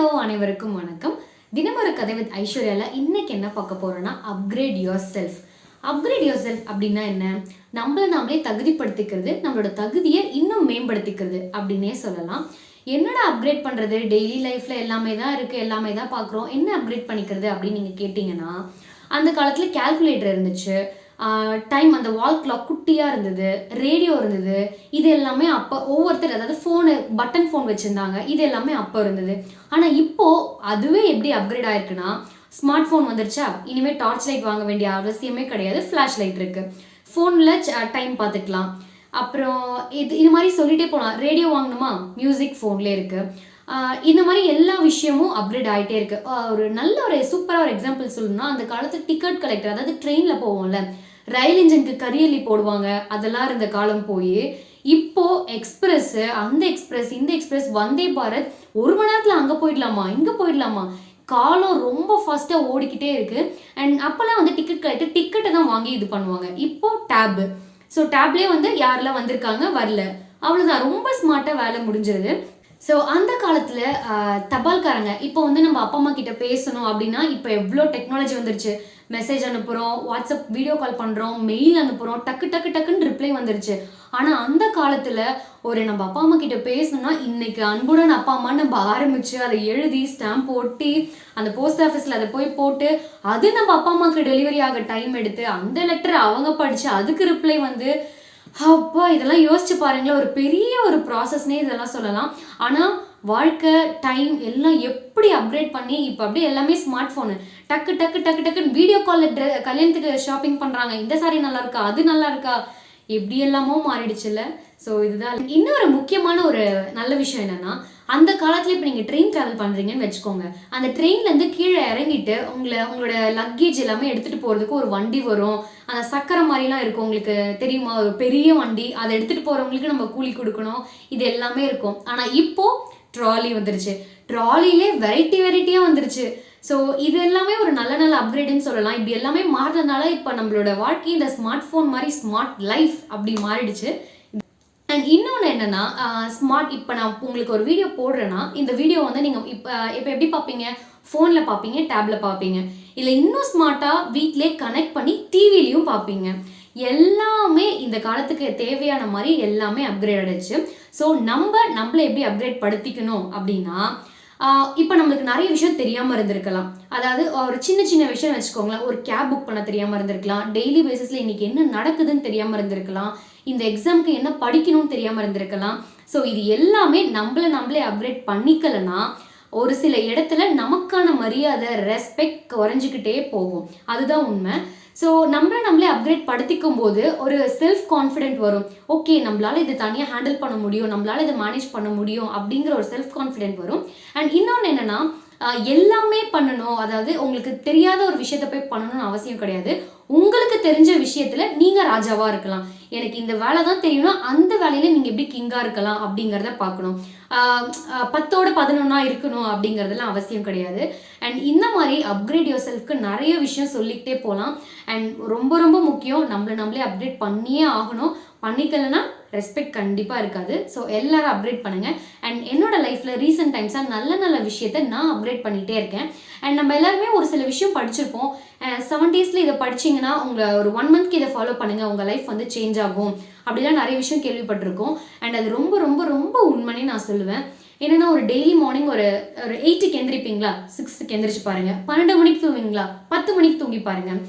Hello அனைவருக்கும் வணக்கம். தினமொரு கதை வித் ஐஸ்வர்யாவில் இன்னைக்கு என்ன பார்க்க போகிறோன்னா upgrade yourself upgrade yourself அப்படின்னா என்ன? நம்மளை நாமளே தகுதிப்படுத்திக்கிறது நம்மளோட தகுதியை இன்னும் மேம்படுத்திக்கிறது அப்படின்னே சொல்லலாம். என்னடா அப்கிரேட் பண்ணுறது டெய்லி லைஃப்பில் எல்லாமே தான் இருக்குது எல்லாமே தான் பார்க்குறோம். என்ன அப்கிரேட் பண்ணிக்கிறது அப்படின்னு நீங்கள் கேட்டிங்கன்னா அந்த காலத்தில் கால்குலேட்டர் இருந்துச்சு. டைம் அந்த வால் கிளாக் குட்டியாக இருந்தது ரேடியோ இருந்தது இது எல்லாமே அப்போ ஒவ்வொருத்தர் அதாவது ஃபோனு பட்டன் ஃபோன் வச்சுருந்தாங்க இது எல்லாமே அப்போ இருந்தது. ஆனால் இப்போது அதுவே எப்படி அப்கிரேட் ஆயிருக்குன்னா ஸ்மார்ட் ஃபோன் வந்துருச்சா? இனிமேல் டார்ச் லைட் வாங்க வேண்டிய அவசியமே கிடையாது ஃப்ளாஷ் லைட் இருக்குது ஃபோனில் டைம் பார்த்துக்கலாம். அப்புறம் இது இது மாதிரி சொல்லிகிட்டே போகலாம் ரேடியோ வாங்கணுமா? மியூசிக் ஃபோன்லேயே இருக்குது இந்த மாதிரி எல்லா விஷயமும் அப்கிரேட் ஆகிட்டே இருக்குது ஒரு நல்ல ஒரு சூப்பராக ஒரு எக்ஸாம்பிள் சொல்லணும்னா அந்த காலத்து டிக்கெட் கலெக்டர் அதாவது ட்ரெயினில் போவோம்ல ரயில் இன்ஜினுக்கு கரியலி போடுவாங்க. அதெல்லாம் இருந்த காலம் போய் இப்போ எக்ஸ்பிரஸ் அந்த எக்ஸ்பிரஸ் இந்த எக்ஸ்பிரஸ் வந்தே பாரத் ஒரு மணி நேரத்தில் அங்கே போயிடலாமா இங்கே போயிடலாமா? காலம் ரொம்ப ஃபாஸ்ட்டாக ஓடிக்கிட்டே இருக்குது அண்ட் அப்போல்லாம் வந்து டிக்கெட் கலெக்டர் டிக்கெட்டை தான் வாங்கி இது பண்ணுவாங்க. இப்போ டேபு ஸோ டேப்லேயே வந்து யாரெல்லாம் வந்திருக்காங்க? வரல. அவ்வளோதான் ரொம்ப ஸ்மார்ட்டாக வேலை முடிஞ்சிருது ஸோ அந்த காலத்தில் தபால்காரங்க இப்போ வந்து நம்ம அப்பா அம்மா கிட்ட பேசணும் அப்படின்னா இப்போ எவ்வளோ டெக்னாலஜி வந்துருச்சு. மெசேஜ் அனுப்புகிறோம் வாட்ஸ்அப் வீடியோ கால் பண்ணுறோம் மெயில் அனுப்புகிறோம் டக்கு டக்கு டக்குன்னு ரிப்ளை வந்துருச்சு. ஆனால் அந்த காலத்தில் ஒரு நம்ம அப்பா அம்மா கிட்ட பேசணும்னா இன்னைக்கு அன்புடன் அப்பா அம்மா நம்ம ஆரம்பிச்சு அதை எழுதி ஸ்டாம்ப் ஒட்டி அந்த போஸ்ட் ஆஃபீஸில் அதை போய் போட்டு அது நம்ம அப்பா அம்மாவுக்கு டெலிவரி ஆக டைம் எடுத்து அந்த லெட்டர் அவங்க படித்து அதுக்கு ரிப்ளை வந்து அப்பா இதெல்லாம் யோசிச்சு பாருங்களேன். ஒரு பெரிய ஒரு ப்ராசஸ்னே இதெல்லாம் சொல்லலாம். ஆனால் வாழ்க்கை டைம் எல்லாம் எப்படி அப்கிரேட் பண்ணி இப்போ அப்படியே எல்லாமே ஸ்மார்ட் ஃபோனு டக்கு டக்கு டக்கு டக்குன்னு வீடியோ காலில் ட்ரெ கல்யாணத்துக்கு ஷாப்பிங் பண்ணுறாங்க இந்த சாரி நல்லா இருக்கா? அது நல்லா இருக்கா? எப்படி எல்லாமோ மாறிடுச்சுல்ல. ஸோ இதுதான். இன்னொரு முக்கியமான ஒரு நல்ல விஷயம் என்னென்னா அந்த காலத்தில் இப்போ நீங்கள் ட்ரெயின் ட்ராவல் பண்ணுறீங்கன்னு வச்சுக்கோங்க. அந்த ட்ரெயின்லேருந்து கீழே இறங்கிட்டு உங்களை உங்களோட லக்கேஜ் எல்லாமே எடுத்துகிட்டு போகிறதுக்கு ஒரு வண்டி வரும். அந்த சக்கரை மாதிரிலாம் இருக்கும். உங்களுக்கு தெரியுமா? ஒரு பெரிய வண்டி. அதை எடுத்துகிட்டு போகிறவங்களுக்கு நம்ம கூலி கொடுக்கணும். இது எல்லாமே இருக்கும். ஆனால் இப்போது ட்ராலி வந்துருச்சு. ட்ராலிலே வெரைட்டி வெரைட்டியாக வந்துருச்சு. ஸோ இது எல்லாமே ஒரு நல்ல நல்ல அப்கிரேடுன்னு சொல்லலாம். இப்படி எல்லாமே மாறுறதுனால இப்போ நம்மளோட வாழ்க்கை இந்த ஸ்மார்ட் ஃபோன் மாதிரி ஸ்மார்ட் லைஃப் அப்படி மாறிடுச்சு. அண்ட் இன்னொன்று என்னென்னா ஸ்மார்ட் இப்போ நான் உங்களுக்கு ஒரு வீடியோ போடுறேன்னா இந்த வீடியோ வந்து நீங்கள் இப்போ இப்போ எப்படி பார்ப்பீங்க? ஃபோனில் பார்ப்பீங்க டேப்பில் பார்ப்பீங்க. இல்லை இன்னும் ஸ்மார்ட்டாக வீட்டிலே கனெக்ட் பண்ணி டிவிலையும் பார்ப்பீங்க. எல்லாமே இந்த காலத்துக்கு தேவையான மாதிரி எல்லாமே அப்கிரேட் ஆகிடுச்சு ஸோ நம்ம நம்மளை எப்படி அப்கிரேட் படுத்திக்கணும் அப்படின்னா இப்போ நம்மளுக்கு நிறைய விஷயம் தெரியாமல் இருந்திருக்கலாம். அதாவது ஒரு சின்ன சின்ன விஷயம் வச்சுக்கோங்களேன். ஒரு கேப் புக் பண்ண தெரியாமல் இருந்திருக்கலாம். டெய்லி பேசிஸில் இன்னைக்கு என்ன நடக்குதுன்னு தெரியாமல் இருந்திருக்கலாம். இந்த எக்ஸாம்க்கு என்ன படிக்கணும்னு தெரியாமல் இருந்திருக்கலாம். ஸோ இது எல்லாமே நம்மளை நம்மளே அப்கிரேட் பண்ணிக்கலைன்னா ஒரு சில இடத்துல நமக்கான மரியாதை ரெஸ்பெக்ட் குறைஞ்சிக்கிட்டே போகும். அதுதான் உண்மை. ஸோ நம்மளை நம்மளே அப்கிரேட் படுத்திக்கும் போது ஒரு செல்ஃப் கான்ஃபிடென்ட் வரும். ஓகே நம்மளால் இது தனியாக ஹேண்டில் பண்ண முடியும் நம்மளால் இதை மேனேஜ் பண்ண முடியும் அப்படிங்கிற ஒரு செல்ஃப் கான்ஃபிடென்ட் வரும். அண்ட் இன்னொன்று என்னன்னா எல்லாமே பண்ணணும். அதாவது உங்களுக்கு தெரியாத ஒரு விஷயத்த போய் பண்ணணும்னு அவசியம் கிடையாது. உங்களுக்கு தெரிஞ்ச விஷயத்தில் நீங்கள் ராஜாவாக இருக்கலாம். எனக்கு இந்த வேலை தான் தெரியும்னா அந்த வேலையில் நீங்கள் எப்படி கிங்காக இருக்கலாம் அப்படிங்கிறத பார்க்கணும். பத்தோட பதினொன்னா இருக்கணும் அப்படிங்கிறதெல்லாம் அவசியம் கிடையாது. அண்ட் இந்த மாதிரி அப்கிரேட் யோர் செல்ஃப்க்கு நிறைய விஷயம் சொல்லிக்கிட்டே போகலாம். அண்ட் ரொம்ப ரொம்ப முக்கியம் நம்மளை நம்மளே அப்கிரேட் பண்ணியே ஆகணும். பண்ணிக்கலைன்னா ரெஸ்பெக்ட் கண்டிப்பாக இருக்காது. ஸோ எல்லாரும் அப்கிரேட் பண்ணுங்கள் அண்ட் என்னோட லைஃப்பில் ரீசெண்ட் டைம்ஸாக நல்ல நல்ல விஷயத்த நான் அப்கிரேட் பண்ணிகிட்டே இருக்கேன். அண்ட் நம்ம எல்லாருமே ஒரு சில விஷயம் படிச்சிருப்போம். செவன் டேஸில் இதை படிச்சிங்கன்னா உங்களை ஒரு ஒன் மந்த்க்கு இதை ஃபாலோ பண்ணுங்கள் உங்கள் லைஃப் வந்து சேஞ்ச் ஆகும். அப்படிலாம் நிறைய விஷயம் கேள்விப்பட்டிருக்கோம். அண்ட் அது ரொம்ப ரொம்ப ரொம்ப உண்மைன்னு நான் சொல்லுவேன். என்னென்னா ஒரு டெய்லி மார்னிங் ஒரு ஒரு எயிட்டுக்கு எந்திரிப்பீங்களா? சிக்ஸ்த்துக்கு எந்திரிச்சு பாருங்கள் பன்னெண்டு மணிக்கு தூங்குவீங்களா? பத்து மணிக்கு தூங்கி பாருங்கள்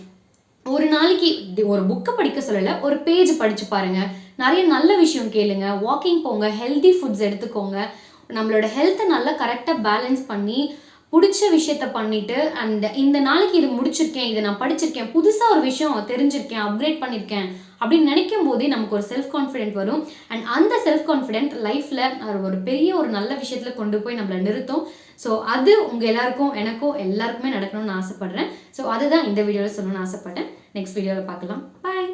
ஒரு நாளைக்கு ஒரு புக்கை படிக்க சொல்லலை ஒரு பேஜ் படித்து பாருங்கள் நிறைய நல்ல விஷயம் கேளுங்க. வாக்கிங் போங்க ஹெல்தி ஃபுட்ஸ் எடுத்துக்கோங்க. நம்மளோட ஹெல்த்தை நல்லா கரெக்டாக பேலன்ஸ் பண்ணி பிடிச்ச விஷயத்த பண்ணிட்டு அண்ட் இந்த நாளைக்கு இது முடிச்சிருக்கேன் இதை நான் படிச்சிருக்கேன் புதுசாக ஒரு விஷயம் தெரிஞ்சிருக்கேன் அப்கிரேட் பண்ணியிருக்கேன் அப்படின்னு நினைக்கும் போதே நமக்கு ஒரு செல்ஃப் கான்ஃபிடென்ட் வரும். அண்ட் அந்த செல்ஃப் கான்ஃபிடென்ட் லைஃப்பில் ஒரு பெரிய ஒரு நல்ல விஷயத்தில் கொண்டு போய் நம்மளை நிறுத்தும். ஸோ அது உங்கள் எல்லாருக்கும் எனக்கும் எல்லாருக்குமே நடக்கணும்னு ஆசைப்பட்றேன். ஸோ அதுதான் இந்த வீடியோவில் சொல்லணும்னு ஆசைப்பட்டேன். நெக்ஸ்ட் வீடியோவில் பார்க்கலாம். பாய்